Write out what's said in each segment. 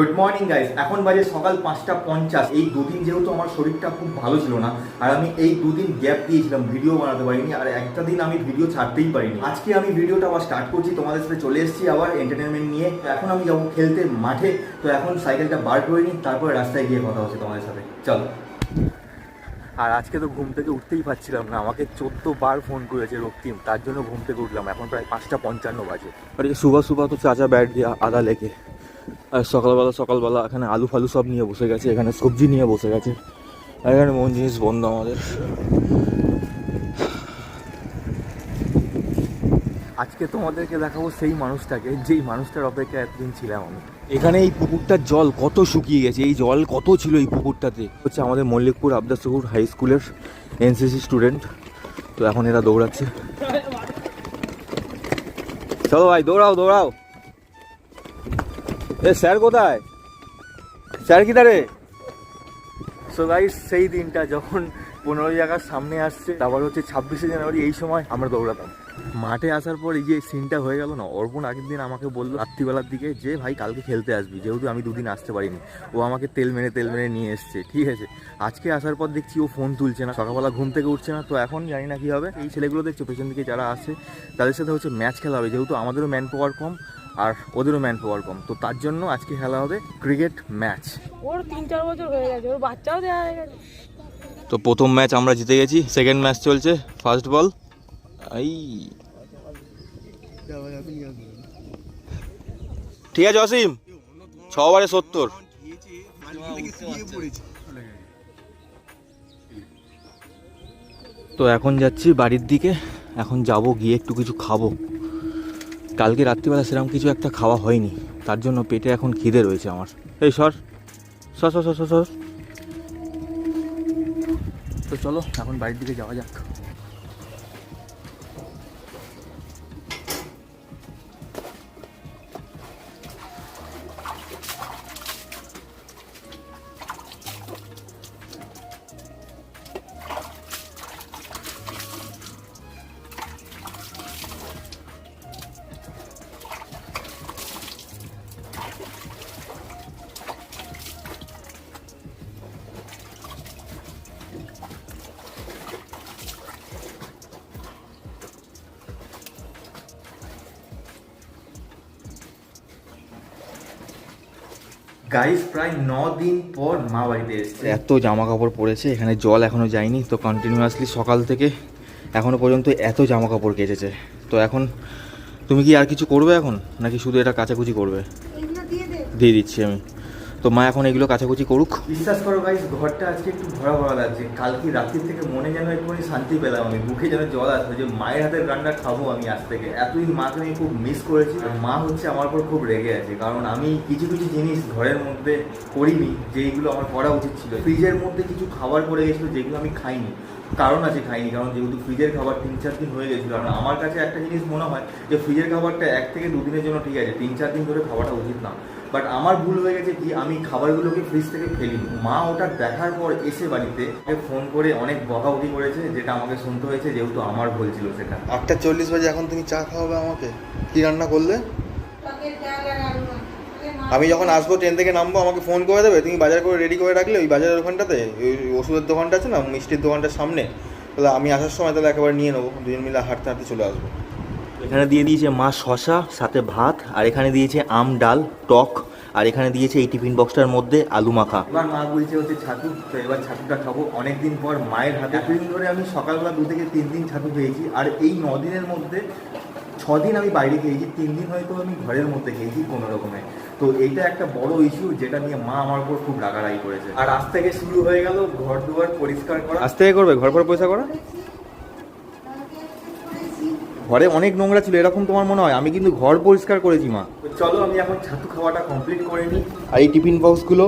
Good morning guys এখন বাজে সকাল পাঁচটা পঞ্চাশ। এই দুদিন যেহেতু আমার শরীরটা খুব ভালো ছিল না, আর আমি এই দুদিন গ্যাপ দিয়েছিলাম ভিডিও বানাতে পারিনি, আর একটা দিন আমি ভিডিও ছাড়তেই পারিনি। আজকে আমি ভিডিওটা আবার স্টার্ট করছি, তোমাদের সাথে চলে এসেছি আবার এন্টারটেনমেন্ট নিয়ে। এখন আমি যাব খেলতে মাঠে, তো এখন সাইকেলটা বার করে নিই, তারপরে রাস্তায় গিয়ে কথা হচ্ছে তোমাদের সাথে। চলো। আর আজকে তো ঘুম থেকে উঠতেই পারছিলাম না, আমাকে চোদ্দ বার ফোন করেছে রক্তিম, তার জন্য ঘুম থেকে উঠলাম। এখন প্রায় পাঁচটা পঞ্চান্ন বাজে। আর সুবা সুবা তো চাচা ব্যাট দিয়ে আদা লেগে সকালবেলা সকালবেলা এখানে আলু ফালু সব নিয়ে বসে গেছে, এখানে সবজি নিয়ে বসে গেছে। আর এখানে মন জিনিস বন্ধ আমাদের। আজকে তোমাদেরকে দেখাবো সেই মানুষটাকে, যেই মানুষটার অপেক্ষা এতদিন ছিলাম আমি। এখানে এই পুকুরটার জল কত শুকিয়ে গেছে, এই জল কত ছিল এই পুকুরটাতে? হচ্ছে আমাদের মল্লিকপুর আবদাসপুর হাই স্কুলের এনসিসি স্টুডেন্ট। তো এখন এরা দৌড়াচ্ছে। চলো ভাই, দৌড়াও দৌড়াও। এ, স্যার কোথায়? স্যার কি রে সো গাইস সেই দিনটা যখন পনেরোই আগস্ট সামনে আসছে, তারপর হচ্ছে ছাব্বিশে জানুয়ারি, এই সময় আমরা দৌড়াতাম। মাঠে আসার পর এই যে সিনটা হয়ে গেল না, অর্পণ আগের দিন আমাকে বলল, রাত্রিবেলার দিকে যে ভাই কালকে খেলতে আসবি, যেহেতু আমি দুদিন আসতে পারিনি। ও আমাকে তেল মেরে তেল মেরে নিয়ে এসছে, ঠিক আছে? আজকে আসার পর দেখছি ও ফোন তুলছে না, সকালবেলা ঘুম থেকে উঠছে না, তো এখন জানি না কি হবে। এই ছেলেগুলো দেখছ, পেছন দিকে যারা আছে, তাদের সাথে হচ্ছে ম্যাচ খেলা হবে, যেহেতু আমাদেরও ম্যান পাওয়ার কম। আর ওদেরও ম্যান পাওয়ার কম। তো তার জন্য আজকে খেলা হবে ক্রিকেট ম্যাচ। ওর তিন চার বছর হয়ে গেছে ওর বাচ্চাও দেওয়া হয়ে গেছে। তো প্রথম ম্যাচ আমরা জিতে গেছি সেকেন্ড ম্যাচ চলছে ফার্স্ট বল। এই ঠিক আছে অসীম। ছ ওভারে সত্তর। তো এখন যাচ্ছি বাড়ির দিকে এখন যাব গিয়ে একটু কিছু খাব। কালকে রাত্রিবেলা সেরকম কিছু একটা খাওয়া হয়নি। তার জন্য পেটে এখন খিদে রয়েছে আমার। এই সর সর সর সর সর। তো চলো, এখন বাড়ির দিকে যাওয়া যাক। গাইস প্রায় ন দিন পর মা বাড়িতে এসছে। এত জামা কাপড় পরেছে এখানে জল এখনও যায়নি তো কন্টিনিউয়াসলি সকাল থেকে এখনও পর্যন্ত এত জামা কাপড় কেচেছে। তো এখন তুমি কি আর কিছু করবে এখন? নাকি শুধু এটা কাচাকুচি করবে? দিয়ে দিচ্ছি আমি। তো মা এখন এগুলো কাচাকুচি করুক। বিশ্বাস করো ভাই ঘরটা আজকে একটু ভরা ভরা লাগছে। কালকে রাত্রির থেকে মনে যেন একটুখানি শান্তি পেলাম আমি মুখে যেন জল আসবে যে মায়ের হাতের রান্না খাব আমি আজ থেকে। এতদিন মাকে আমি খুব মিস করেছি। মা হচ্ছে আমার উপর খুব রেগে আছে, কারণ আমি কিছু কিছু জিনিস ঘরের মধ্যে করিনি, যেইগুলো আমার করা উচিত ছিল। ফ্রিজের মধ্যে কিছু খাবার পড়ে গেছিল, যেগুলো আমি খাইনি। কারণ আছে খাইনি, কারণ যেহেতু ফ্রিজের খাবার তিন, চার দিন হয়ে গেছিল। আর আমার কাছে একটা জিনিস মনে হয় যে, ফ্রিজের খাবারটা এক থেকে দুদিনের জন্য ঠিক আছে, তিন, চার দিন ধরে খাওয়াটা উচিত না। বাট আমার ভুল হয়ে গেছে কি? আমি খাবারগুলোকে ফ্রিজ থেকে ফেলি মা ওটা দেখার পর এসে বাড়িতে ফোন করে অনেক বকাবকি করেছে, যেটা আমাকে শুনতে হয়েছে, যেহেতু আমার ভুল ছিল সেটা। আটটা চল্লিশ বাজে, এখন তুমি চা খাওয়াবে আমাকে? কি রান্না করলে? আমি যখন আসব ট্রেন থেকে নামবো, আমাকে ফোন করে দেবে? তুমি বাজার করে রেডি করে রাখলে ওই বাজারের ওখানটাতে? ওই ওষুধের দোকানটা আছে না, মিষ্টির দোকানটার সামনে? তাহলে আমি আসার সময় তাহলে একেবারে নিয়ে নেব। দুজন মিলে হাঁটতে হাঁটতে চলে আসব। এখানে দিয়ে দিয়েছে মা শশা সাথে ভাত আর এখানে দিয়েছে আম ডাল টক আর এখানে দিয়েছে এই টিফিন বক্সটার মধ্যে আলু মাখা। এবার মা বলছে হচ্ছে ছাতু তো এবার ছাতুটা খাব। অনেকদিন পর মায়ের হাতে এতদিন ধরে আমি সকালবেলা দু থেকে তিন দিন ছাতু খেয়েছি আর এই ন দিনের মধ্যে ছ দিন আমি বাইরে খেয়েছি তিন দিন হয়তো আমি ঘরের মধ্যে খেয়েছি কোনো রকমে। তো এইটা একটা বড় ইস্যু যেটা নিয়ে মা আমার উপর খুব রাগারাগি করেছে। আর আজ থেকে শুরু হয়ে গেল ঘর দুয়ার পরিষ্কার করা। আজ থেকে করবে? ঘর পর পরিষ্কার করা? ঘরে অনেক নোংরা ছিল এরকম তোমার মনে হয়? আমি কিন্তু ঘর পরিষ্কার করেছি মা। চলো আমি এখন ছাতু খাওয়াটা কমপ্লিট করে নিই। আর এই টিফিন বক্সগুলো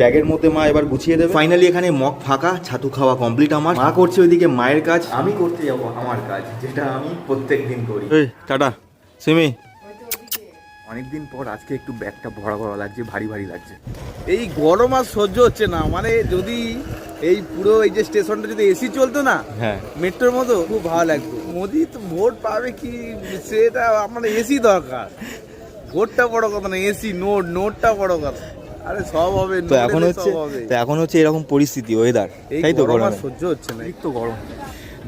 ব্যাগের মধ্যে মা এবার গুছিয়ে দেবে। ফাইনালি এখানে মগ ফাঁকা ছাতু খাওয়া কমপ্লিট আমার। মা করছে ওইদিকে মায়ের কাজ। আমি করতে যাব আমার কাজ যেটা আমি প্রত্যেক দিন করি। এই টাটা। সিমি। অনেকদিন পর আজকে একটু ব্যাগটা ভরা ভরা লাগছে ভারী ভারী লাগছে। এই গরম আর সহ্য হচ্ছে না মানে যদি এই পুরো এই যে স্টেশনটা যদি এসি চলতো না হ্যাঁ। মেট্রোর মতো খুব ভালো লাগতো। মোদি তো ভোট পাবে কি? সেটা আমার এসি দরকার। ভোটটা বড় কথা না এসি নোট নোটটা বড় কথা। আরে সব হবে তো এখন হচ্ছে হবে। তো এখন হচ্ছে এরকম পরিস্থিতি ওয়েদার তাই তো গরম সহ্য হচ্ছে না। তো গরম।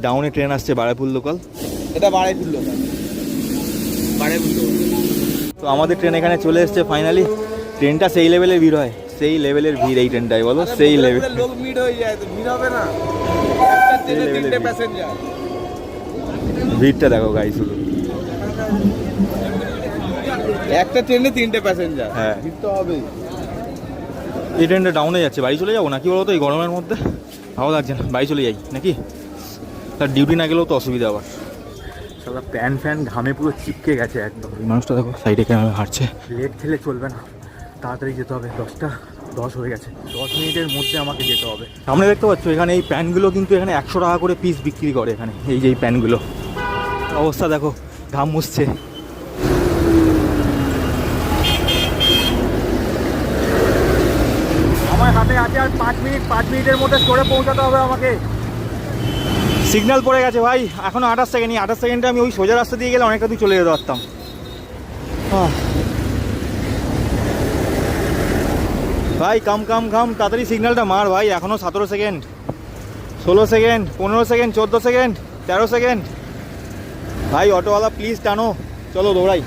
ডাউনে ট্রেন আসছে বারাইপুর লোকাল এটা বাড়াই তুললো তো আমাদের ট্রেন এখানে চলে এসছে ফাইনালি ট্রেনটা সেই লেভেলের ভিড় হয়। সেই লেভেলের ভিড় এই ট্রেনটাই বলো? সেই লেভেল লোক মিট হয়ে যায় তো ভিড় হবে না। একটা ট্রেনে তিনটে প্যাসেঞ্জার ভিড়টা দেখো গাই শুধু। একটা ট্রেনে তিনটে প্যাসেঞ্জার হ্যাঁ। ভিড় তো হবেই। এই ট্রেনটা ডাউনে যাচ্ছে বাড়ি চলে যাব নাকি বলো তো এই গরমের মধ্যে? ভালো লাগছে না বাড়ি চলে যাই নাকি? তার ডিউটি না গেলেও তো অসুবিধা আবার। সারা প্যান ফ্যান ঘামে পুরো চিপকে গেছে একদম। এই মানুষটা দেখো সাইডে কেমন হাঁটছে লেট খেলে চলবে না। তাড়াতাড়ি যেতে হবে দশটা দশ হয়ে গেছে। দশ মিনিটের মধ্যে আমাকে যেতে হবে। সামনে দেখতে পাচ্ছ এখানে এই প্যানগুলো কিন্তু এখানে একশো টাকা করে পিস বিক্রি করে এখানে এই যে এই প্যানগুলো। অবস্থা দেখো ঘাম মুছছে। আমার হাতে আছে আর পাঁচ মিনিট পাঁচ মিনিটের মধ্যে স্টোরে পৌঁছাতে হবে আমাকে। সিগন্যাল পড়ে গেছে ভাই এখনও আঠাশ সেকেন্ড এই আঠাশ সেকেন্ডে আমি ওই সোজা রাস্তা দিয়ে গেলে অনেকটা দূর চলে যেতে পারতাম। ভাই কাম কাম কাম তাড়াতাড়ি সিগন্যালটা মার ভাই এখনও সতেরো সেকেন্ড ষোলো সেকেন্ড পনেরো সেকেন্ড চোদ্দ সেকেন্ড তেরো সেকেন্ড ভাই অটোওয়ালা প্লিজ টানো। চলো দৌড়াই।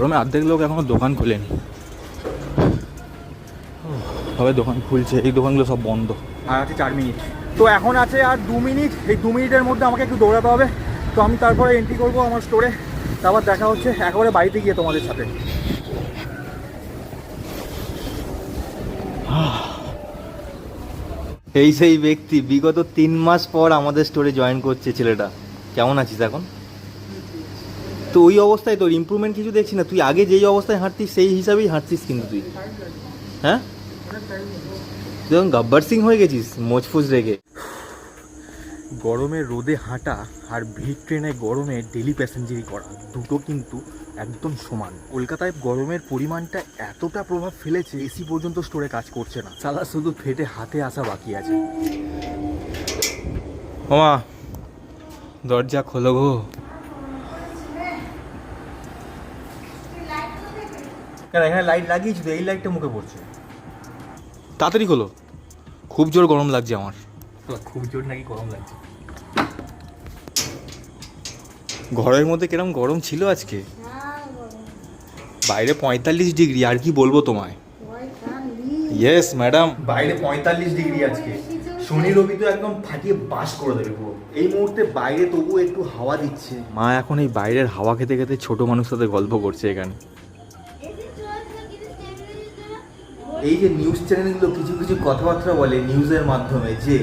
রোমে অর্ধেক লোক এখনও দোকান খোলেনি। তবে দোকান খুলছে এই দোকানগুলো সব বন্ধ। আর আছে চার মিনিট। তো এখন আছে আর দু মিনিট এই দু মিনিটের মধ্যে আমাকে একটু দৌড়াতে হবে। তো আমি তারপরে এন্ট্রি করব আমার স্টোরে তারপর দেখা হচ্ছে একেবারে বাড়িতে গিয়ে তোমাদের সাথে। এই সেই ব্যক্তি বিগত তিন মাস পর আমাদের স্টোরে জয়েন করছে ছেলেটা। কেমন আছিস এখন? তো ওই অবস্থায় তোর ইম্প্রুভমেন্ট কিছু দেখছি না? তুই আগে যেই অবস্থায় হাঁটতিস সেই হিসাবেই হাঁটছিস কিন্তু তুই। হ্যাঁ? তুই এখন গব্বর সিং হয়ে গেছিস মোচফুজ রেগে। গরমে রোদে হাঁটা আর ভিড় ট্রেনে গরমে ডেলি প্যাসেঞ্জারি করা দুটো কিন্তু একদম সমান। কলকাতায় গরমের পরিমাণটা এতটা প্রভাব ফেলেছে এসি পর্যন্ত স্টোরে কাজ করছে না। সালা শুধু ফেটে হাতে আসা বাকি আছে। ওমা দরজা খোলো গো। কেন এখানে লাইট লাগিয়েছি তো এই লাইটটা মুখে পড়ছে। তাড়াতাড়ি খোলো। খুব জোর গরম লাগছে আমার। খুব জোর নাকি গরম লাগছে। ঘরের মধ্যে কিরম গরম ছিল আজকে? বাইরে পঁয়তাল্লিশ ডিগ্রি আর কি বলব তোমায়? ইয়েস ম্যাডাম বাইরে পঁয়তাল্লিশ ডিগ্রি আজকে। শনি রবি তো একদম ফাটিয়ে বাস করে দেবে পুরো। এই মুহূর্তে বাইরে তবু একটু হাওয়া দিচ্ছে। মা এখন এই বাইরের হাওয়া খেতে খেতে ছোট মানুষ সাথে গল্প করছে এখানে। এই যে নিউজ চ্যানেলগুলো কিছু কিছু কথাবার্তা বলে নিউজের মাধ্যমে যে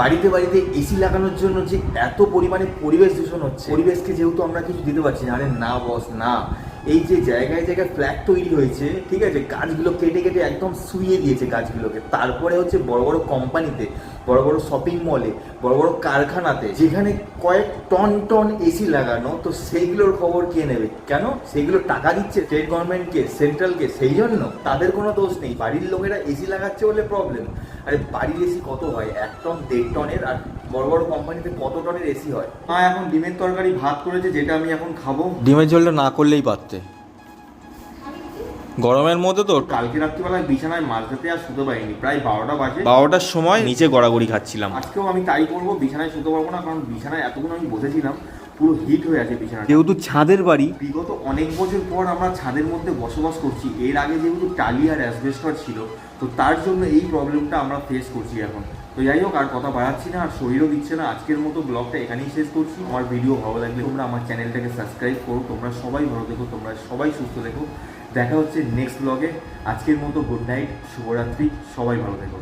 বাড়িতে বাড়িতে এসি লাগানোর জন্য যে এত পরিমাণে পরিবেশ দূষণ হচ্ছে পরিবেশকে যেহেতু আমরা কিছু দিতে পারছি না আরে না বস না। এই যে জায়গায় জায়গায় ফ্ল্যাট তৈরি হয়েছে, ঠিক আছে, গাছগুলো কেটে কেটে একদম শুইয়ে দিয়েছে গাছগুলোকে। তারপরে হচ্ছে বড় বড় কোম্পানিতে বড় বড় শপিং মলে বড় বড় কারখানাতে, যেখানে কয়েক টন টন এসি লাগানো, তো সেইগুলোর খবর কে নেবে? কেন? সেগুলো টাকা দিচ্ছে স্টেট গভর্নমেন্টকে সেন্ট্রালকে সেই জন্য তাদের কোনো দোষ নেই। বাড়ির লোকেরা এসি লাগাচ্ছে বলে প্রবলেম আরে বাড়ির এসি কত হয়? এক টন দেড় টনের আর বড় বড় কোম্পানিতে কত টনের এসি হয়? মা এখন ডিমের তরকারি ভাত করেছে যেটা আমি এখন খাব। ডিমের ঝোলটা না করলেই পারতে। গরমের মধ্যে তো কালকে রাত্রিবেলায় বিছানায় মাঝরাতে আর শুতে পারিনি প্রায় বারোটা বাজে। বারোটার সময় নিচে গড়াগড়ি খাচ্ছিলাম। আজকেও আমি তাই করব বিছানায় শুতে পারব না কারণ বিছানায় এতক্ষণ আমি বসেছিলাম পুরো হিট হয়ে আছে বিছানা যেহেতু ছাদের বাড়ি। বিগত অনেক বছর পর আমরা ছাদের মধ্যে বসবাস করছি এর আগে যেহেতু টালি আর অ্যাসবেস্টর ছিল তো তার জন্য এই প্রবলেমটা আমরা ফেস করছি এখন। তো যাই হোক, আর কথা বাড়াচ্ছি না, আর শরীরও দিচ্ছে না। আজকের মতো ব্লগটা এখানেই শেষ করছি। আমার ভিডিও ভালো লাগলে তোমরা আমার চ্যানেলটাকে সাবস্ক্রাইব করো। তোমরা সবাই ভালো দেখো তোমরা সবাই সুস্থ দেখো দেখা হচ্ছে নেক্সট ব্লগে আজকের মতো গুড নাইট শুভরাত্রি, সবাই ভালো দেখো